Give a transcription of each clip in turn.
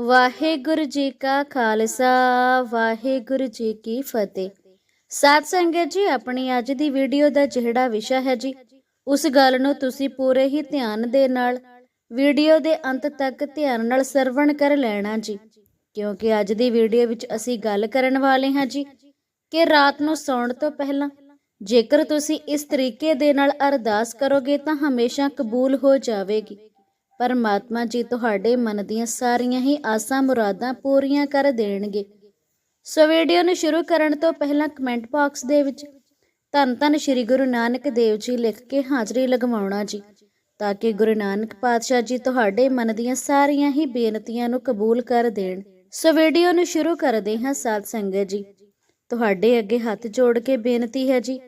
ਵਾਹਿਗੁਰੂ ਜੀ ਕਾ ਖਾਲਸਾ, ਵਾਹਿਗੁਰੂ ਜੀ ਕੀ ਫਤਿਹ। ਸਾਧ ਸੰਗਤ ਜੀ, ਆਪਣੀ ਅੱਜ ਦੀ ਵੀਡੀਓ ਦਾ ਜਿਹੜਾ ਵਿਸ਼ਾ ਹੈ ਜੀ, ਉਸ ਗੱਲ ਨੂੰ ਤੁਸੀਂ ਪੂਰੇ ਹੀ ਧਿਆਨ ਦੇ ਨਾਲ ਵੀਡੀਓ ਦੇ ਅੰਤ ਤੱਕ ਧਿਆਨ ਨਾਲ ਸਰਵਣ ਕਰ ਲੈਣਾ ਜੀ। ਕਿਉਂਕਿ ਅੱਜ ਦੀ ਵੀਡੀਓ ਵਿੱਚ ਅਸੀਂ ਗੱਲ ਕਰਨ ਵਾਲੇ ਹਾਂ ਜੀ ਕਿ ਰਾਤ ਨੂੰ ਸੌਣ ਤੋਂ ਪਹਿਲਾਂ ਜੇਕਰ ਤੁਸੀਂ ਇਸ ਤਰੀਕੇ ਦੇ ਨਾਲ ਅਰਦਾਸ ਕਰੋਗੇ ਤਾਂ ਹਮੇਸ਼ਾ ਕਬੂਲ ਹੋ ਜਾਵੇਗੀ। ਪਰਮਾਤਮਾ ਜੀ ਤੁਹਾਡੇ ਮਨ ਦੀਆਂ ਸਾਰੀਆਂ ਹੀ ਆਸਾਂ ਮੁਰਾਦਾਂ ਪੂਰੀਆਂ ਕਰ ਦੇਣਗੇ। ਸੋ ਵੀਡੀਓ ਨੂੰ ਸ਼ੁਰੂ ਕਰਨ ਤੋਂ ਪਹਿਲਾਂ ਕਮੈਂਟ ਬਾਕਸ ਦੇ ਵਿੱਚ ਧੰਨ ਧੰਨ ਸ਼੍ਰੀ ਗੁਰੂ ਨਾਨਕ ਦੇਵ ਜੀ ਲਿਖ ਕੇ ਹਾਜ਼ਰੀ ਲਗਵਾਉਣਾ ਜੀ, ਤਾਂ ਕਿ ਗੁਰੂ ਨਾਨਕ ਪਾਤਸ਼ਾਹ ਜੀ ਤੁਹਾਡੇ ਮਨ ਦੀਆਂ ਸਾਰੀਆਂ ਹੀ ਬੇਨਤੀਆਂ ਨੂੰ ਕਬੂਲ ਕਰ ਦੇਣ। ਸੋ ਵੀਡੀਓ ਨੂੰ ਸ਼ੁਰੂ ਕਰਦੇ ਹਾਂ ਸਾਧ ਸੰਗਤ ਜੀ। ਤੁਹਾਡੇ ਅੱਗੇ ਹੱਥ ਜੋੜ ਕੇ ਬੇਨਤੀ ਹੈ ਜੀ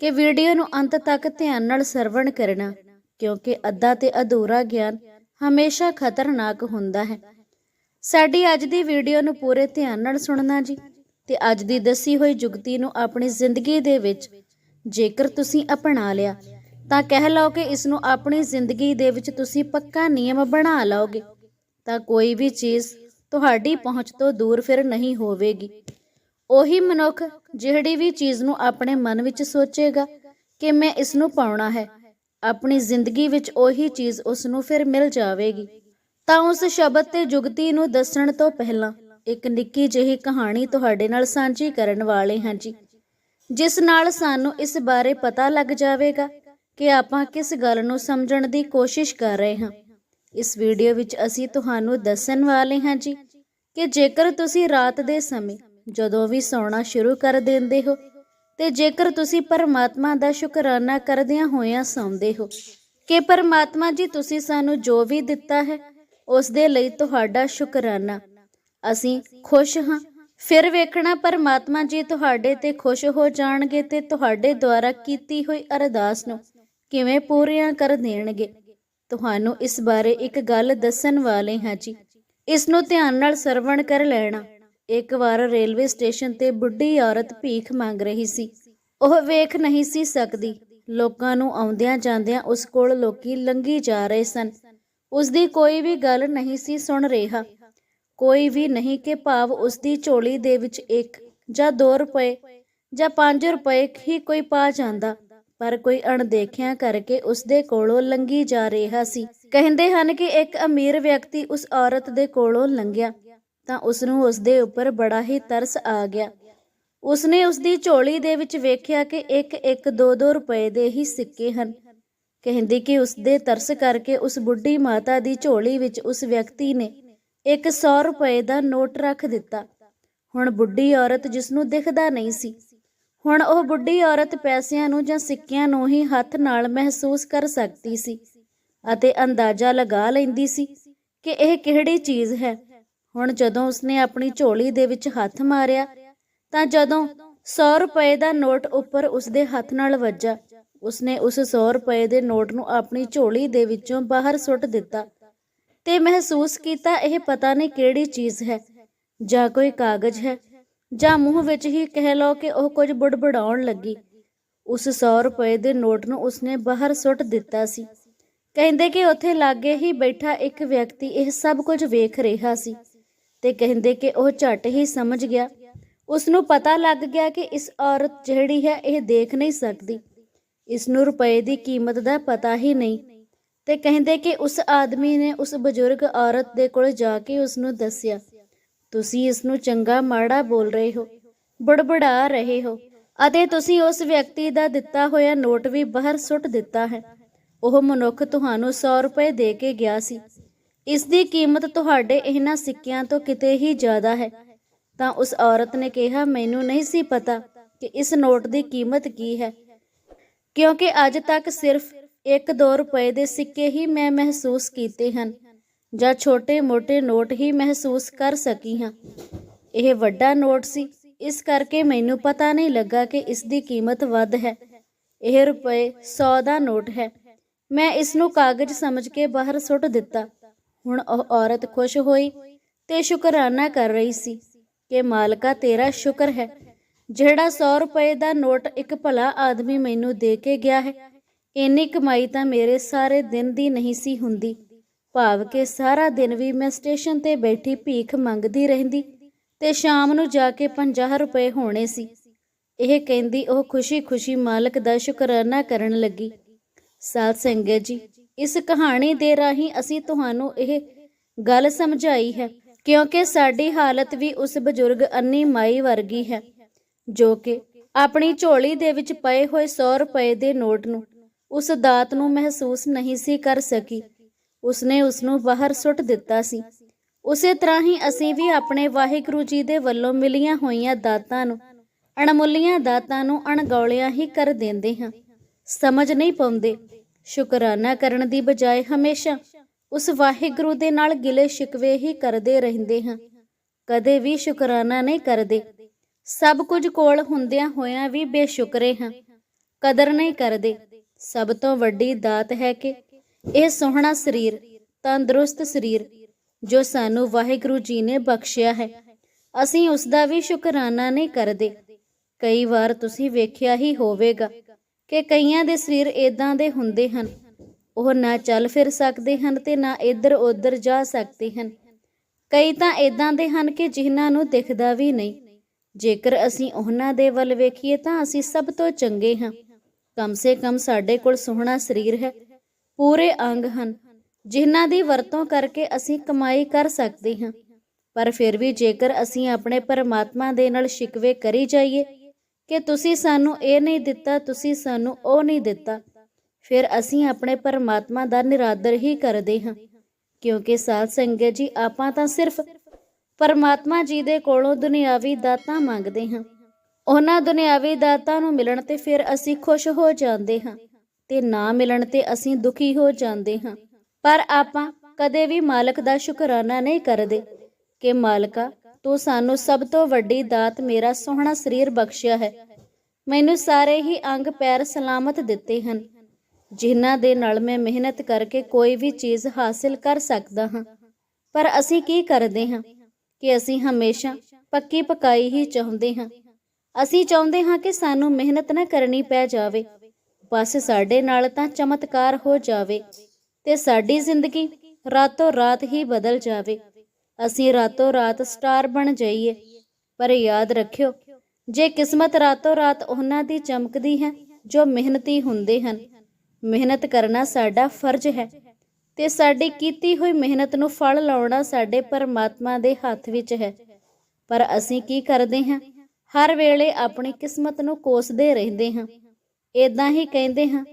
ਕਿ ਵੀਡੀਓ ਨੂੰ ਅੰਤ ਤੱਕ ਧਿਆਨ ਨਾਲ ਸਰਵਣ ਕਰਨਾ, ਕਿਉਂਕਿ ਅੱਧਾ ਤੇ ਅਧੂਰਾ ਗਿਆਨ ਹਮੇਸ਼ਾ ਖਤਰਨਾਕ ਹੁੰਦਾ ਹੈ। ਸਾਡੀ ਅੱਜ ਦੀ ਵੀਡੀਓ ਨੂੰ ਪੂਰੇ ਧਿਆਨ ਨਾਲ ਸੁਣਨਾ ਜੀ ਤੇ ਅੱਜ ਦੀ ਦੱਸੀ ਹੋਈ ਜੁਗਤੀ ਨੂੰ ਆਪਣੀ ਜ਼ਿੰਦਗੀ ਦੇ ਵਿੱਚ ਜੇਕਰ ਤੁਸੀਂ ਅਪਣਾ ਲਿਆ, ਤਾਂ ਕਹਿ ਲਓ ਕਿ ਇਸ ਨੂੰ ਆਪਣੀ ਜ਼ਿੰਦਗੀ ਦੇ ਵਿੱਚ ਤੁਸੀਂ ਪੱਕਾ ਨਿਯਮ ਬਣਾ ਲਓਗੇ। ਤਾਂ ਕੋਈ ਵੀ ਚੀਜ਼ ਤੁਹਾਡੀ ਪਹੁੰਚ ਤੋਂ ਦੂਰ ਫਿਰ ਨਹੀਂ ਹੋਵੇਗੀ। ਉਹੀ ਮਨੁੱਖ ਜਿਹੜੀ ਵੀ ਚੀਜ਼ ਨੂੰ ਆਪਣੇ ਮਨ ਵਿੱਚ ਸੋਚੇਗਾ ਕਿ ਮੈਂ ਇਸ ਨੂੰ ਪਾਉਣਾ ਹੈ ਆਪਣੀ ਜ਼ਿੰਦਗੀ ਵਿੱਚ ਉਹੀ ਚੀਜ਼ ਉਸ ਨੂੰ ਫਿਰ ਮਿਲ ਜਾਵੇਗੀ। ਤਾਂ ਉਸ ਸ਼ਬਦ ਤੇ ਜੁਗਤੀ ਨੂੰ ਦੱਸਣ ਤੋਂ ਪਹਿਲਾਂ ਇੱਕ ਨਿੱਕੀ ਜਿਹੀ ਕਹਾਣੀ ਤੁਹਾਡੇ ਨਾਲ ਸਾਂਝੀ ਕਰਨ ਵਾਲੇ ਹਾਂ ਜੀ। ਜਿਸ ਨਾਲ ਸਾਨੂੰ ਇਸ ਬਾਰੇ ਪਤਾ ਲੱਗ ਜਾਵੇਗਾ ਕਿ ਆਪਾਂ ਕਿਸ ਗੱਲ ਨੂੰ ਸਮਝਣ ਦੀ ਕੋਸ਼ਿਸ਼ ਕਰ ਰਹੇ ਹਾਂ। ਇਸ ਵੀਡੀਓ ਵਿੱਚ ਅਸੀਂ ਤੁਹਾਨੂੰ ਦੱਸਣ ਵਾਲੇ ਹਾਂ ਜੀ ਕਿ ਜੇਕਰ ਤੁਸੀਂ ਰਾਤ ਦੇ ਸਮੇਂ ਜਦੋਂ ਵੀ ਸੌਣਾ ਸ਼ੁਰੂ ਕਰ ਦਿੰਦੇ ਹੋ ਤੇ ਜੇਕਰ ਤੁਸੀਂ ਪਰਮਾਤਮਾ ਦਾ ਸ਼ੁਕਰਾਨਾ ਕਰਦਿਆਂ ਹੋਇਆਂ ਸੌਂਦੇ ਹੋ, ਕਿ ਪਰਮਾਤਮਾ ਜੀ ਤੁਸੀਂ ਸਾਨੂੰ ਜੋ ਵੀ ਦਿੱਤਾ ਹੈ, ਉਸ ਦੇ ਲਈ ਤੁਹਾਡਾ ਸ਼ੁਕਰਾਨਾ। ਅਸੀਂ ਖੁਸ਼ ਹਾਂ। ਫਿਰ ਵੇਖਣਾ ਪਰਮਾਤਮਾ ਜੀ ਤੁਹਾਡੇ ਤੇ ਖੁਸ਼ ਹੋ ਜਾਣਗੇ ਤੇ ਤੁਹਾਡੇ ਦੁਆਰਾ ਕੀਤੀ ਹੋਈ ਅਰਦਾਸ ਨੂੰ ਕਿਵੇਂ ਪੂਰੀਆਂ ਕਰ ਦੇਣਗੇ। ਤੁਹਾਨੂੰ ਇਸ ਬਾਰੇ ਇੱਕ ਗੱਲ ਦੱਸਣ ਵਾਲੇ ਹਾਂ ਜੀ। ਇਸ ਨੂੰ ਧਿਆਨ ਨਾਲ ਸਰਵਣ ਕਰ ਲੈਣਾ। ਇੱਕ ਵਾਰ ਰੇਲਵੇ ਸਟੇਸ਼ਨ ਤੇ ਬੁੱਢੀ ਔਰਤ ਭੀਖ ਮੰਗ ਰਹੀ ਸੀ। ਉਹ ਵੇਖ ਨਹੀਂ ਸੀ ਸਕਦੀ। ਲੋਕਾਂ ਨੂੰ ਆਉਂਦਿਆਂ ਜਾਂਦਿਆਂ ਉਸ ਕੋਲ ਲੋਕੀ ਲੰਗੀ ਜਾ ਰਹੇ ਸਨ। ਉਸ ਦੀ ਕੋਈ ਵੀ ਗੱਲ ਨਹੀਂ ਸੀ ਸੁਣ ਰਿਹਾ। ਕੋਈ ਵੀ ਨਹੀਂ ਕਿ ਭਾਵ ਉਸ ਦੀ ਝੋਲੀ ਦੇ ਵਿੱਚ ਇੱਕ ਜਾਂ 2 ਰੁਪਏ ਜਾਂ 5 ਰੁਪਏ ਹੀ ਕੋਈ ਪਾ ਜਾਂਦਾ। ਪਰ ਕੋਈ ਅਣਦੇਖਿਆ ਕਰਕੇ ਉਸ ਦੇ ਕੋਲੋਂ ਲੰਗੀ ਜਾ ਰਿਹਾ ਸੀ। ਕਹਿੰਦੇ ਹਨ ਕਿ ਇੱਕ ਅਮੀਰ ਵਿਅਕਤੀ ਉਸ ਔਰਤ ਦੇ ਕੋਲੋਂ ਲੰਘਿਆ। ਤਾਂ ਉਸ ਨੂੰ ਉਸ ਦੇ ਉੱਪਰ ਬੜਾ ਹੀ ਤਰਸ ਆ ਗਿਆ। ਉਸਨੇ ਉਸ ਦੀ ਝੋਲੀ ਦੇ ਵਿੱਚ ਵੇਖਿਆ ਕਿ ਇੱਕ ਇੱਕ 2-2 ਰੁਪਏ ਦੇ ਹੀ ਸਿੱਕੇ ਹਨ। ਕਹਿੰਦੀ ਕਿ ਉਸ ਦੇ ਤਰਸ ਕਰਕੇ ਉਸ ਬੁੱਢੀ ਮਾਤਾ ਦੀ ਝੋਲੀ ਵਿੱਚ ਉਸ ਵਿਅਕਤੀ ਨੇ ਇੱਕ 100 ਰੁਪਏ ਦਾ ਨੋਟ ਰੱਖ ਦਿੱਤਾ। ਹੁਣ ਬੁੱਢੀ ਔਰਤ ਜਿਸ ਨੂੰ ਦਿਖਦਾ ਨਹੀਂ ਸੀ। ਹੁਣ ਉਹ ਬੁੱਢੀ ਔਰਤ ਪੈਸਿਆਂ ਨੂੰ ਜਾਂ ਸਿੱਕਿਆਂ ਨੂੰ ਹੀ ਹੱਥ ਨਾਲ ਮਹਿਸੂਸ ਕਰ ਸਕਦੀ ਸੀ ਅਤੇ ਅੰਦਾਜ਼ਾ ਲਗਾ ਲੈਂਦੀ ਸੀ ਕਿ ਇਹ ਕਿਹੜੀ ਚੀਜ਼ ਹੈ। ਹੁਣ ਜਦੋਂ ਉਸਨੇ ਆਪਣੀ ਝੋਲੀ ਦੇ ਵਿੱਚ ਹੱਥ ਮਾਰਿਆ, ਤਾਂ ਜਦੋਂ 100 ਰੁਪਏ ਦਾ ਨੋਟ ਉੱਪਰ ਉਸਦੇ ਹੱਥ ਨਾਲ ਵੱਜਾ, ਉਸਨੇ ਉਸ 100 ਰੁਪਏ ਦੇ ਨੋਟ ਨੂੰ ਆਪਣੀ ਝੋਲੀ ਦੇ ਵਿੱਚੋਂ ਬਾਹਰ ਸੁੱਟ ਦਿੱਤਾ ਤੇ ਮਹਿਸੂਸ ਕੀਤਾ ਇਹ ਪਤਾ ਨਹੀਂ ਕਿਹੜੀ ਚੀਜ਼ ਹੈ, ਜਾਂ ਕੋਈ ਕਾਗਜ਼ ਹੈ, ਜਾਂ ਮੂੰਹ ਵਿੱਚ ਹੀ ਕਹਿ ਲਓ ਕਿ ਉਹ ਕੁਝ ਬੁੜਬੜਾਉਣ ਲੱਗੀ। ਉਸ 100 ਰੁਪਏ ਦੇ ਨੋਟ ਨੂੰ ਉਸਨੇ ਬਾਹਰ ਸੁੱਟ ਦਿੱਤਾ ਸੀ। ਕਹਿੰਦੇ ਕਿ ਉੱਥੇ ਲਾਗੇ ਹੀ ਬੈਠਾ ਇੱਕ ਵਿਅਕਤੀ ਇਹ ਸਭ ਕੁਝ ਵੇਖ ਰਿਹਾ ਸੀ। ਤੇ ਕਹਿੰਦੇ ਕਿ ਉਹ ਝਟ ਹੀ ਸਮਝ ਗਿਆ। ਉਸ ਨੂੰ ਪਤਾ ਲੱਗ ਗਿਆ ਕਿ ਇਸ ਔਰਤ ਜਿਹੜੀ ਹੈ, ਇਹ ਦੇਖ ਨਹੀਂ ਸਕਦੀ। ਇਸ ਨੂੰ ਰੁਪਏ ਦੀ ਕੀਮਤ ਦਾ ਪਤਾ ਹੀ ਨਹੀਂ। ਤੇ ਕਹਿੰਦੇ ਕਿ ਉਸ ਆਦਮੀ ਨੇ ਉਸ ਬਜ਼ੁਰਗ ਔਰਤ ਦੇ ਕੋਲ ਜਾ ਕੇ ਉਸ ਨੂੰ ਦੱਸਿਆ, ਤੁਸੀਂ ਇਸ ਨੂੰ ਚੰਗਾ ਮਾੜਾ ਬੋਲ ਰਹੇ ਹੋ, ਬੜਬੜਾ ਰਹੇ ਹੋ, ਅਤੇ ਤੁਸੀਂ ਉਸ ਵਿਅਕਤੀ ਦਾ ਦਿੱਤਾ ਹੋਇਆ ਨੋਟ ਵੀ ਬਾਹਰ ਸੁੱਟ ਦਿੱਤਾ ਹੈ। ਉਹ ਮਨੁੱਖ ਤੁਹਾਨੂੰ 100 ਰੁਪਏ ਦੇ ਕੇ ਗਿਆ ਸੀ। ਇਸ ਦੀ ਕੀਮਤ ਤੁਹਾਡੇ ਇਹਨਾਂ ਸਿੱਕਿਆਂ ਤੋਂ ਕਿਤੇ ਹੀ ਜ਼ਿਆਦਾ ਹੈ। ਤਾਂ ਉਸ ਔਰਤ ਨੇ ਕਿਹਾ, ਮੈਨੂੰ ਨਹੀਂ ਸੀ ਪਤਾ ਕਿ ਇਸ ਨੋਟ ਦੀ ਕੀਮਤ ਕੀ ਹੈ। ਕਿਉਂਕਿ ਅੱਜ ਤੱਕ ਸਿਰਫ 1-2 ਰੁਪਏ ਦੇ ਸਿੱਕੇ ਹੀ ਮੈਂ ਮਹਿਸੂਸ ਕੀਤੇ ਹਨ, ਜਾਂ ਛੋਟੇ-ਮੋਟੇ ਨੋਟ ਹੀ ਮਹਿਸੂਸ ਕਰ ਸਕੀ ਹਾਂ। ਇਹ ਵੱਡਾ ਨੋਟ ਸੀ। ਇਸ ਕਰਕੇ ਮੈਨੂੰ ਪਤਾ ਨਹੀਂ ਲੱਗਾ ਕਿ ਇਸ ਦੀ ਕੀਮਤ ਵੱਧ ਹੈ। ਇਹ ਰੁਪਏ 100 ਦਾ ਨੋਟ ਹੈ। ਮੈਂ ਇਸ ਨੂੰ ਕਾਗਜ਼ ਸਮਝ ਕੇ ਬਾਹਰ ਸੁੱਟ ਦਿੱਤਾ। ਹੁਣ ਉਹ ਔਰਤ ਖੁਸ਼ ਹੋਈ ਤੇ ਸ਼ੁਕਰਾਨਾ ਕਰ ਰਹੀ ਸੀ ਕਿ ਮਾਲਕਾ ਤੇਰਾ ਸ਼ੁਕਰ ਹੈ। ਜਿਹੜਾ 100 ਰੁਪਏ ਦਾ ਨੋਟ ਇੱਕ ਭਲਾ ਆਦਮੀ ਮੈਨੂੰ ਦੇ ਕੇ ਗਿਆ ਹੈ, ਇੰਨੀ ਕਮਾਈ ਤਾਂ ਮੇਰੇ ਸਾਰੇ ਦਿਨ ਦੀ ਨਹੀਂ ਸੀ ਹੁੰਦੀ। ਭਾਵ ਕਿ ਸਾਰਾ ਦਿਨ ਵੀ ਮੈਂ ਸਟੇਸ਼ਨ ਤੇ ਬੈਠੀ ਭੀਖ ਮੰਗਦੀ ਰਹਿੰਦੀ ਤੇ ਸ਼ਾਮ ਨੂੰ ਜਾ ਕੇ 50 ਰੁਪਏ ਹੋਣੇ ਸੀ। ਇਹ ਕਹਿੰਦੀ ਉਹ ਖੁਸ਼ੀ-ਖੁਸ਼ੀ ਮਾਲਕ ਦਾ ਸ਼ੁਕਰਾਨਾ ਕਰਨ ਲੱਗੀ। ਸਾਧ ਸੰਗਤ ਜੀ ਇਸ ਕਹਾਣੀ ਦੇ ਰਾਹੀਂ ਅਸੀਂ ਤੁਹਾਨੂੰ ਇਹ ਗੱਲ ਸਮਝਾਈ ਹੈ, ਕਿਉਂਕਿ ਸਾਡੀ ਹਾਲਤ ਵੀ ਉਸ ਬਜ਼ੁਰਗ ਅੰਨੀ ਮਾਈ ਵਰਗੀ ਹੈ, ਜੋ ਕਿ ਆਪਣੀ ਝੋਲੀ ਦੇ ਵਿੱਚ ਪਏ ਹੋਏ 100 ਰੁਪਏ ਦੇ ਨੋਟ ਨੂੰ ਉਸ ਦਾਤ ਨੂੰ ਮਹਿਸੂਸ ਨਹੀਂ ਸੀ ਕਰ ਸਕੀ। ਉਸਨੇ ਉਸ ਨੂੰ ਬਾਹਰ ਸੁੱਟ ਦਿੱਤਾ ਸੀ। ਉਸੇ ਤਰ੍ਹਾਂ ਹੀ ਅਸੀਂ ਵੀ ਆਪਣੇ ਵਾਹਿਗੁਰੂ ਜੀ ਦੇ ਵੱਲੋਂ ਮਿਲੀਆਂ ਹੋਈਆਂ ਦਾਤਾਂ ਨੂੰ, ਅਣਮੁੱਲੀਆਂ ਦਾਤਾਂ ਨੂੰ ਅਣਗੌਲਿਆਂ ਹੀ ਕਰ ਦਿੰਦੇ ਹਾਂ। ਸਮਝ ਨਹੀਂ ਪਾਉਂਦੇ ਸ਼ੁਕਰਾਨਾ ਕਰਨ ਦੀ ਬਜਾਏ ਹਮੇਸ਼ਾ ਉਸ ਵਾਹਿਗੁਰੂ ਦੇ ਨਾਲ ਗਿਲੇ ਸ਼ਿਕਵੇ ਹੀ ਕਰਦੇ ਰਹਿੰਦੇ ਹਾਂ। ਕਦੇ ਵੀ ਸ਼ੁਕਰਾਨਾ ਨਹੀਂ ਕਰਦੇ। ਸਭ ਕੁਝ ਕੋਲ ਹੁੰਦਿਆਂ ਹੋਇਆਂ ਵੀ ਬੇਸ਼ੁਕਰੇ ਹਾਂ। ਕਦਰ ਨਹੀਂ ਕਰਦੇ। ਸਭ ਤੋਂ ਵੱਡੀ ਦਾਤ ਹੈ ਕਿ ਇਹ ਸੋਹਣਾ ਸਰੀਰ, ਤੰਦਰੁਸਤ ਸਰੀਰ, ਜੋ ਸਾਨੂੰ ਵਾਹਿਗੁਰੂ ਜੀ ਨੇ ਬਖਸ਼ਿਆ ਹੈ। ਅਸੀਂ ਉਸ ਦਾ ਵੀ ਸ਼ੁਕਰਾਨਾ ਨਹੀਂ ਕਰਦੇ। ਕਈ ਵਾਰ ਤੁਸੀਂ ਵੇਖਿਆ ਹੀ ਹੋਵੇਗਾ ਕਿ ਕਈਆਂ ਦੇ ਸਰੀਰ ਇਦਾਂ ਦੇ ਹੁੰਦੇ ਹਨ। ਉਹ ਨਾ ਚੱਲ ਫਿਰ ਸਕਦੇ ਹਨ ਤੇ ਨਾ ਇੱਧਰ ਉੱਧਰ ਜਾ ਸਕਦੇ ਹਨ। ਕਈ ਤਾਂ ਇਦਾਂ ਦੇ ਹਨ ਕਿ ਜਿਨ੍ਹਾਂ ਨੂੰ ਦਿਖਦਾ ਵੀ ਨਹੀਂ। ਜੇਕਰ ਅਸੀਂ ਉਹਨਾਂ ਦੇ ਵੱਲ ਵੇਖੀਏ ਤਾਂ ਅਸੀਂ ਸਭ ਤੋਂ ਚੰਗੇ ਹਾਂ। ਕਮ ਸੇ ਕਮ ਸਾਡੇ ਕੋਲ ਸੋਹਣਾ ਸਰੀਰ ਹੈ। ਪੂਰੇ ਅੰਗ ਹਨ। ਜਿਨ੍ਹਾਂ ਦੀ ਵਰਤੋਂ ਕਰਕੇ ਅਸੀਂ ਕਮਾਈ ਕਰ ਸਕਦੇ ਹਾਂ। ਪਰ ਫਿਰ ਵੀ ਜੇਕਰ ਅਸੀਂ ਆਪਣੇ ਪਰਮਾਤਮਾ ਦੇ ਨਾਲ ਸ਼ਿਕਵੇ ਕਰੀ ਜਾਈਏ ਕਿ ਤੁਸੀਂ ਸਾਨੂੰ ਇਹ ਨਹੀਂ ਦਿੱਤਾ, ਤੁਸੀਂ ਸਾਨੂੰ ਉਹ ਨਹੀਂ ਦਿੱਤਾ। ਫਿਰ ਅਸੀਂ ਆਪਣੇ ਪਰਮਾਤਮਾ ਦਾ ਨਿਰਾਦਰ ਹੀ ਕਰਦੇ ਹਾਂ, ਕਿਉਂਕਿ ਸਾਧ ਸੰਗਤ ਜੀ, ਆਪਾਂ ਤਾਂ ਸਿਰਫ ਪਰਮਾਤਮਾ ਜੀ ਦੇ ਕੋਲੋਂ ਦੁਨਿਆਵੀ ਦਾਤਾਂ ਮੰਗਦੇ ਹਾਂ। ਉਹਨਾਂ ਦੁਨਿਆਵੀ ਦਾਤਾਂ ਨੂੰ ਮਿਲਣ ਤੇ ਫਿਰ ਅਸੀਂ ਖੁਸ਼ ਹੋ ਜਾਂਦੇ ਹਾਂ ਤੇ ਨਾ ਮਿਲਣ ਤੇ ਅਸੀਂ ਦੁਖੀ ਹੋ ਜਾਂਦੇ ਹਾਂ। ਪਰ ਆਪਾਂ ਕਦੇ ਵੀ ਮਾਲਕ ਦਾ ਸ਼ੁਕਰਾਨਾ ਨਹੀਂ ਕਰਦੇ ਕਿ ਮਾਲਕਾ ਤੂੰ ਸਾਨੂੰ ਸਭ ਤੋਂ ਵੱਡੀ ਦਾਤ ਮੇਰਾ ਸੋਹਣਾ ਸਰੀਰ ਬਖਸ਼ਿਆ ਹੈ। ਮੈਨੂੰ ਸਾਰੇ ਹੀ ਅੰਗ ਪੈਰ ਸਲਾਮਤ ਦਿੱਤੇ ਹਨ। ਜਿਨ੍ਹਾਂ ਦੇ ਨਾਲ ਮੈਂ ਮਿਹਨਤ ਕਰਕੇ ਕੋਈ ਵੀ ਚੀਜ਼ ਹਾਸਿਲ ਕਰ ਸਕਦਾ ਹਾਂ। ਪਰ ਅਸੀਂ ਕੀ ਕਰਦੇ ਹਾਂ ਕਿ ਅਸੀਂ ਹਮੇਸ਼ਾ ਪੱਕੀ ਪਕਾਈ ਹੀ ਚਾਹੁੰਦੇ ਹਾਂ। ਅਸੀਂ ਚਾਹੁੰਦੇ ਹਾਂ ਕਿ ਸਾਨੂੰ ਮਿਹਨਤ ਨਾ ਕਰਨੀ ਪੈ ਜਾਵੇ। ਬਸ ਸਾਡੇ ਨਾਲ ਤਾਂ ਚਮਤਕਾਰ ਹੋ ਜਾਵੇ ਤੇ ਸਾਡੀ ਜ਼ਿੰਦਗੀ ਰਾਤੋਂ ਰਾਤ ਹੀ ਬਦਲ ਜਾਵੇ। ਅਸੀਂ ਰਾਤੋਂ ਰਾਤ ਸਟਾਰ ਬਣ ਜਾਈਏ। ਪਰ ਯਾਦ ਰੱਖਿਓ, ਜੇ ਕਿਸਮਤ ਰਾਤੋਂ ਰਾਤ ਉਹਨਾਂ ਦੀ ਚਮਕਦੀ ਹੈ, ਜੋ ਮਿਹਨਤੀ ਹੁੰਦੇ ਹਨ, ਮਿਹਨਤ ਕਰਨਾ ਸਾਡਾ ਫਰਜ਼ ਹੈ ਤੇ ਸਾਡੀ ਕੀਤੀ ਹੋਈ ਮਿਹਨਤ ਨੂੰ ਫਲ ਲਾਉਣਾ ਸਾਡੇ ਪਰਮਾਤਮਾ ਦੇ ਹੱਥ ਵਿੱਚ ਹੈ। ਪਰ ਅਸੀਂ ਕੀ ਕਰਦੇ ਹਾਂ? ਹਰ ਵੇਲੇ ਆਪਣੀ ਕਿਸਮਤ ਨੂੰ ਕੋਸਦੇ ਰਹਿੰਦੇ ਹਾਂ। ਇਦਾਂ ਹੀ ਕਹਿੰਦੇ ਹਾਂ,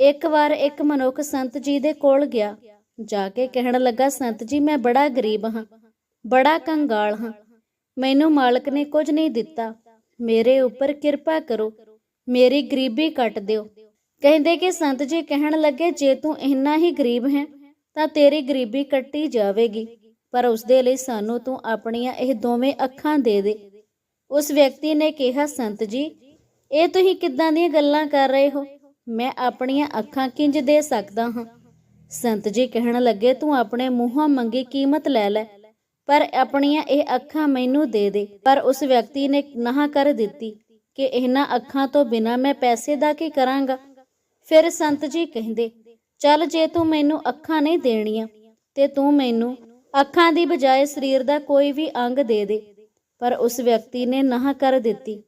ਇੱਕ ਵਾਰ ਇੱਕ ਮਨੁੱਖ ਸੰਤ ਜੀ ਦੇ ਕੋਲ ਗਿਆ ਜਾ ਕੇ ਕਹਿਣ ਲੱਗਾ, ਸੰਤ ਜੀ, ਮੈਂ ਬੜਾ ਗਰੀਬ ਹਾਂ, ਬੜਾ ਕੰਗਾਲ ਹਾਂ। ਮੈਨੂੰ ਮਾਲਕ ਨੇ ਕੁਝ ਨਹੀਂ ਦਿੱਤਾ। ਮੇਰੇ ਉੱਪਰ ਕਿਰਪਾ ਕਰੋ, ਮੇਰੀ ਗਰੀਬੀ ਕੱਟ ਦਿਓ। ਕਹਿੰਦੇ ਕਿ ਸੰਤ ਜੀ ਕਹਿਣ ਲੱਗੇ, ਜੇ ਤੂੰ ਇੰਨਾ ਹੀ ਗਰੀਬ ਹੈ, ਤਾਂ ਤੇਰੀ ਗਰੀਬੀ ਕੱਟੀ ਜਾਵੇਗੀ, ਪਰ ਉਸ ਦੇ ਲਈ ਸਾਨੂੰ ਤੂੰ ਆਪਣੀਆਂ ਇਹ ਦੋਵੇਂ ਅੱਖਾਂ ਦੇ ਦੇ। ਉਸ ਵਿਅਕਤੀ ਨੇ ਕਿਹਾ, ਸੰਤ ਜੀ, ਇਹ ਤੁਸੀਂ ਕਿੱਦਾਂ ਦੀਆਂ ਗੱਲਾਂ ਕਰ ਰਹੇ ਹੋ? ਮੈਂ ਆਪਣੀਆਂ ਅੱਖਾਂ ਕਿੰਜ ਦੇ ਸਕਦਾ ਹਾਂ? ਸੰਤ ਜੀ ਕਹਿਣ ਲੱਗੇ, ਤੂੰ ਆਪਣੇ ਮੂੰਹੋਂ ਮੰਗੀ ਕੀਮਤ ਲੈ ਲੈ, ਪਰ ਆਪਣੀਆਂ ਇਹ ਅੱਖਾਂ ਮੈਨੂੰ ਦੇ ਦੇ। ਪਰ ਉਸ ਵਿਅਕਤੀ ਨੇ ਨਾ ਕਰ ਦਿੱਤੀ ਕਿ ਇਹਨਾਂ ਅੱਖਾਂ ਤੋਂ ਬਿਨਾ ਮੈਂ ਪੈਸੇ ਦਾ ਕੀ ਕਰਾਂਗਾ? ਫਿਰ ਸੰਤ ਜੀ ਕਹਿੰਦੇ, ਚੱਲ ਜੇ ਤੂੰ ਮੈਨੂੰ ਅੱਖਾਂ ਨਹੀਂ ਦੇਣੀਆਂ, ਤੇ ਤੂੰ ਮੈਨੂੰ ਅੱਖਾਂ ਦੀ ਬਜਾਏ ਸਰੀਰ ਦਾ ਕੋਈ ਵੀ ਅੰਗ ਦੇ ਦੇ। ਪਰ ਉਸ ਵਿਅਕਤੀ ਨੇ ਨਾ ਕਰ ਦਿੱਤੀ।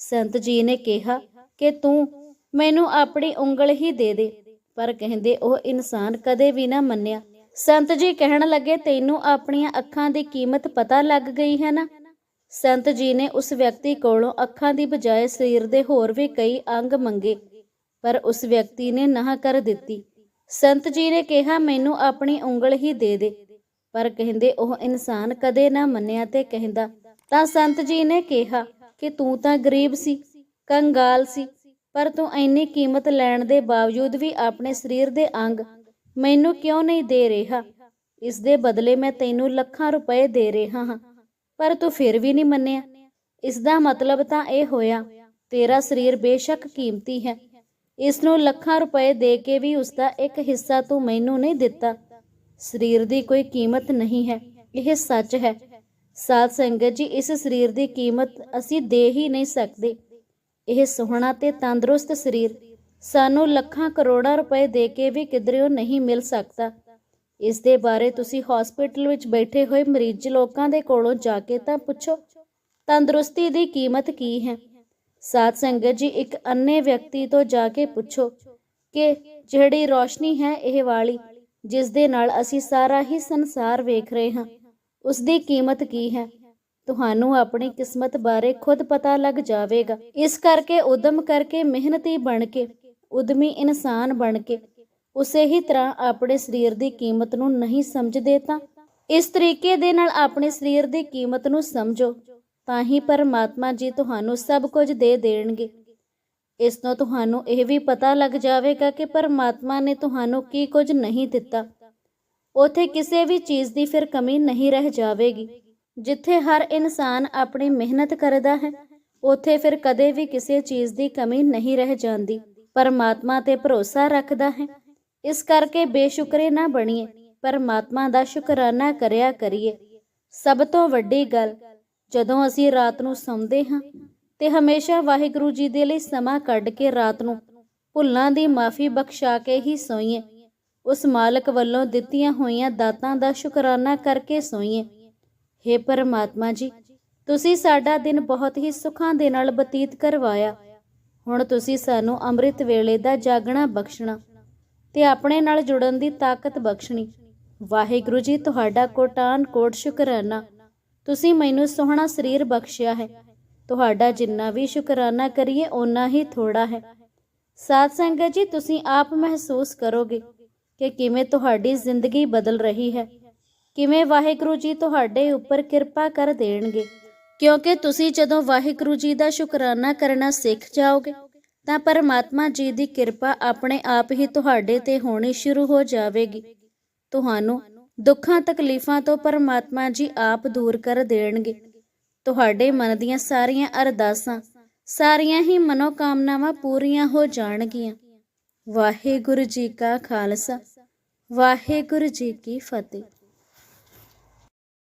ਸੰਤ ਜੀ ਨੇ ਕਿਹਾ ਕਿ ਤੂੰ ਮੈਨੂੰ ਆਪਣੀ ਉਂਗਲ ਹੀ ਦੇ ਦੇ। ਪਰ ਕਹਿੰਦੇ ਉਹ ਇਨਸਾਨ ਕਦੇ ਵੀ ਨਾ ਮੰਨਿਆ। ਸੰਤ ਜੀ ਕਹਿਣ ਲੱਗੇ, ਤੈਨੂੰ ਆਪਣੀਆਂ ਅੱਖਾਂ ਦੀ ਕੀਮਤ ਪਤਾ ਲੱਗ ਗਈ ਹੈ ਨਾ? ਸੰਤ ਜੀ ਨੇ ਉਸ ਵਿਅਕਤੀ ਕੋਲੋਂ ਅੱਖਾਂ ਦੀ ਬਜਾਏ ਸਰੀਰ ਦੇ ਹੋਰ ਵੀ ਕਈ ਅੰਗ ਮੰਗੇ, ਪਰ ਉਸ ਵਿਅਕਤੀ ਨੇ ਨਾ ਕਰ ਦਿੱਤੀ। ਸੰਤ ਜੀ ਨੇ ਕਿਹਾ, ਮੈਨੂੰ ਆਪਣੀ ਉਂਗਲ ਹੀ ਦੇ ਦੇ। ਪਰ ਕਹਿੰਦੇ, ਉਹ ਇਨਸਾਨ ਕਦੇ ਨਾ ਮੰਨਿਆ ਤੇ ਕਹਿੰਦਾ। ਤਾਂ ਸੰਤ ਜੀ ਨੇ ਕਿਹਾ ਕਿ ਤੂੰ ਤਾਂ ਗਰੀਬ ਸੀ, ਕੰਗਾਲ ਸੀ ਪਰ ਤੂੰ ਇੰਨੀ ਕੀਮਤ ਲੈਣ ਦੇ ਬਾਵਜੂਦ ਵੀ ਆਪਣੇ ਸਰੀਰ ਦੇ ਅੰਗ ਮੈਨੂੰ ਕਿਉਂ ਨਹੀਂ ਦੇ ਰਿਹਾ? ਇਸ ਦੇ ਬਦਲੇ ਮੈਂ ਤੈਨੂੰ ਲੱਖਾਂ ਰੁਪਏ ਦੇ ਰਿਹਾ ਹਾਂ। ਪਰ ਤੂੰ ਫਿਰ ਵੀ ਨਹੀਂ ਮੰਨਿਆ। ਇਸ ਦਾ ਮਤਲਬ ਤਾਂ ਇਹ ਹੋਇਆ, ਤੇਰਾ ਸਰੀਰ ਬੇਸ਼ੱਕ ਕੀਮਤੀ ਹੈ। ਇਸ ਨੂੰ ਲੱਖਾਂ ਰੁਪਏ ਦੇ ਕੇ ਵੀ ਉਸ ਦਾ ਇੱਕ ਹਿੱਸਾ ਤੂੰ ਮੈਨੂੰ ਨਹੀਂ ਦਿੱਤਾ। ਸਰੀਰ ਦੀ ਕੋਈ ਕੀਮਤ ਨਹੀਂ ਹੈ, ਇਹ ਸੱਚ ਹੈ। ਸਾਧ ਸੰਗਤ ਜੀ, ਇਸ ਸਰੀਰ ਦੀ ਕੀਮਤ ਅਸੀਂ ਦੇ ਹੀ ਨਹੀਂ ਸਕਦੇ। ਇਹ ਸੋਹਣਾ ਤੇ ਤੰਦਰੁਸਤ ਸਰੀਰ। ਸਾਨੂੰ ਲੱਖਾਂ ਕਰੋੜਾਂ ਰੁਪਏ ਦੇ ਕੇ ਵੀ ਕਿਧਰਿਓ ਨਹੀਂ ਮਿਲ ਸਕਦਾ। ਇਸ ਦੇ ਬਾਰੇ ਤੁਸੀਂ ਹਸਪੀਟਲ ਵਿੱਚ ਬੈਠੇ ਹੋਏ ਮਰੀਜ਼ ਲੋਕਾਂ ਦੇ ਕੋਲੋਂ ਜਾ ਕੇ ਤਾਂ ਪੁੱਛੋ, ਤੰਦਰੁਸਤੀ ਦੀ ਕੀਮਤ ਕੀ ਹੈ? ਸਾਧ ਸੰਗਤ ਜੀ, ਇੱਕ ਅੰਨੇ ਵਿਅਕਤੀ ਤੋਂ ਜਾ ਕੇ ਪੁੱਛੋ ਕਿ ਜਿਹੜੀ ਰੋਸ਼ਨੀ ਹੈ ਇਹ ਵਾਲੀ, ਜਿਸ ਦੇ ਨਾਲ ਅਸੀਂ ਸਾਰਾ ਹੀ ਸੰਸਾਰ ਵੇਖ ਰਹੇ ਹਾਂ, ਉਸ ਦੀ ਕੀਮਤ ਕੀ ਹੈ? ਤੁਹਾਨੂੰ ਆਪਣੀ ਕਿਸਮਤ ਬਾਰੇ ਖੁਦ ਪਤਾ ਲੱਗ ਜਾਵੇਗਾ। ਇਸ ਕਰਕੇ ਉਦਮ ਕਰਕੇ ਮਿਹਨਤੀ ਬਣ ਕੇ, ਉਦਮੀ ਇਨਸਾਨ ਬਣ ਕੇ, ਉਸੇ ਹੀ ਤਰ੍ਹਾਂ ਆਪਣੇ ਸਰੀਰ ਦੀ ਕੀਮਤ ਨੂੰ ਨਹੀਂ ਸਮਝਦੇ ਤਾਂ ਇਸ ਤਰੀਕੇ ਦੇ ਨਾਲ ਆਪਣੇ ਸਰੀਰ ਦੀ ਕੀਮਤ ਨੂੰ ਸਮਝੋ, ਤਾਂ ਹੀ ਪਰਮਾਤਮਾ ਜੀ ਤੁਹਾਨੂੰ ਸਭ ਕੁਝ ਦੇ ਦੇਣਗੇ। ਇਸ ਤੋਂ ਤੁਹਾਨੂੰ ਇਹ ਵੀ ਪਤਾ ਲੱਗ ਜਾਵੇਗਾ ਕਿ ਪਰਮਾਤਮਾ ਨੇ ਤੁਹਾਨੂੰ ਕੀ ਕੁਝ ਨਹੀਂ ਦਿੱਤਾ। ਉਥੇ ਕਿਸੇ ਵੀ ਚੀਜ਼ ਦੀ ਫਿਰ ਕਮੀ ਨਹੀਂ ਰਹਿ ਜਾਵੇਗੀ। ਜਿੱਥੇ ਹਰ ਇਨਸਾਨ ਆਪਣੀ ਮਿਹਨਤ ਕਰਦਾ ਹੈ, ਉੱਥੇ ਫਿਰ ਕਦੇ ਵੀ ਕਿਸੇ ਚੀਜ਼ ਦੀ ਕਮੀ ਨਹੀਂ ਰਹਿ ਜਾਂਦੀ। ਪਰਮਾਤਮਾ ਤੇ ਭਰੋਸਾ ਰੱਖਦਾ ਹੈ। ਇਸ ਕਰਕੇ ਬੇਸ਼ੁਕਰੇ ਨਾ ਬਣੀਏ, ਪਰਮਾਤਮਾ ਦਾ ਸ਼ੁਕਰਾਨਾ ਕਰਿਆ ਕਰੀਏ। ਸਭ ਤੋਂ ਵੱਡੀ ਗੱਲ, ਜਦੋਂ ਅਸੀਂ ਰਾਤ ਨੂੰ ਸੌਂਦੇ ਹਾਂ, ਤੇ ਹਮੇਸ਼ਾ ਵਾਹਿਗੁਰੂ ਜੀ ਦੇ ਲਈ ਸਮਾਂ ਕੱਢ ਕੇ ਰਾਤ ਨੂੰ ਭੁੱਲਾਂ ਦੀ ਮਾਫੀ ਬਖਸ਼ਾ ਕੇ ਹੀ ਸੋਈਏ। ਉਸ ਮਾਲਕ ਵੱਲੋਂ ਦਿੱਤੀਆਂ ਹੋਈਆਂ ਦਾਤਾਂ ਦਾ ਸ਼ੁਕਰਾਨਾ ਕਰਕੇ ਸੋਈਏ। हे ਪਰਮਾਤਮਾ ਜੀ, ਤੁਸੀਂ ਸਾਡਾ ਦਿਨ ਬਹੁਤ ਹੀ ਸੁੱਖਾਂ ਦੇ ਨਾਲ ਬਤੀਤ ਕਰਵਾਇਆ। ਹੁਣ ਤੁਸੀਂ ਸਾਨੂੰ ਅੰਮ੍ਰਿਤ ਵੇਲੇ ਦਾ ਜਾਗਣਾ ਬਖਸ਼ਣਾ ਤੇ ਆਪਣੇ ਨਾਲ ਜੁੜਨ ਦੀ ਤਾਕਤ ਬਖਸ਼ਣੀ। ਵਾਹਿਗੁਰੂ ਜੀ, ਤੁਹਾਡਾ ਕੋਟਾਨ ਕੋਟ ਸ਼ੁਕਰਾਨਾ। ਤੁਸੀਂ ਮੈਨੂੰ ਸੋਹਣਾ ਸਰੀਰ ਬਖਸ਼ਿਆ ਹੈ। ਤੁਹਾਡਾ ਜਿੰਨਾ ਵੀ ਸ਼ੁਕਰਾਨਾ ਕਰੀਏ, ਓਨਾ ਹੀ ਥੋੜਾ ਹੈ। ਸਾਧ ਸੰਗਤ ਜੀ, ਤੁਸੀਂ ਆਪ ਮਹਿਸੂਸ ਕਰੋਗੇ ਕਿ ਕਿਵੇਂ ਤੁਹਾਡੀ ਜ਼ਿੰਦਗੀ ਬਦਲ ਰਹੀ ਹੈ। ਕਿਵੇਂ ਵਾਹਿਗੁਰੂ ਜੀ ਤੁਹਾਡੇ ਉੱਪਰ ਕਿਰਪਾ ਕਰ ਦੇਣਗੇ? ਕਿਉਂਕਿ ਤੁਸੀਂ ਜਦੋਂ ਵਾਹਿਗੁਰੂ ਜੀ ਦਾ ਸ਼ੁਕਰਾਨਾ ਕਰਨਾ ਸਿੱਖ ਜਾਓਗੇ, ਤਾਂ ਪਰਮਾਤਮਾ ਜੀ ਦੀ ਕਿਰਪਾ ਆਪਣੇ ਆਪ ਹੀ ਤੁਹਾਡੇ ਤੇ ਹੋਣੀ ਸ਼ੁਰੂ ਹੋ ਜਾਵੇਗੀ। ਤੁਹਾਨੂੰ ਦੁੱਖਾਂ, ਤਕਲੀਫਾਂ ਤੋਂ ਪਰਮਾਤਮਾ ਜੀ ਆਪ ਦੂਰ ਕਰ ਦੇਣਗੇ। ਤੁਹਾਡੇ ਮਨ ਦੀਆਂ ਸਾਰੀਆਂ ਅਰਦਾਸਾਂ, ਸਾਰੀਆਂ ਹੀ ਮਨੋਕਾਮਨਾਵਾਂ ਪੂਰੀਆਂ ਹੋ ਜਾਣਗੀਆਂ। ਵਾਹਿਗੁਰੂ ਜੀ ਕਾ ਖਾਲਸਾ, ਵਾਹਿਗੁਰੂ ਜੀ ਕੀ ਫਤਿਹ।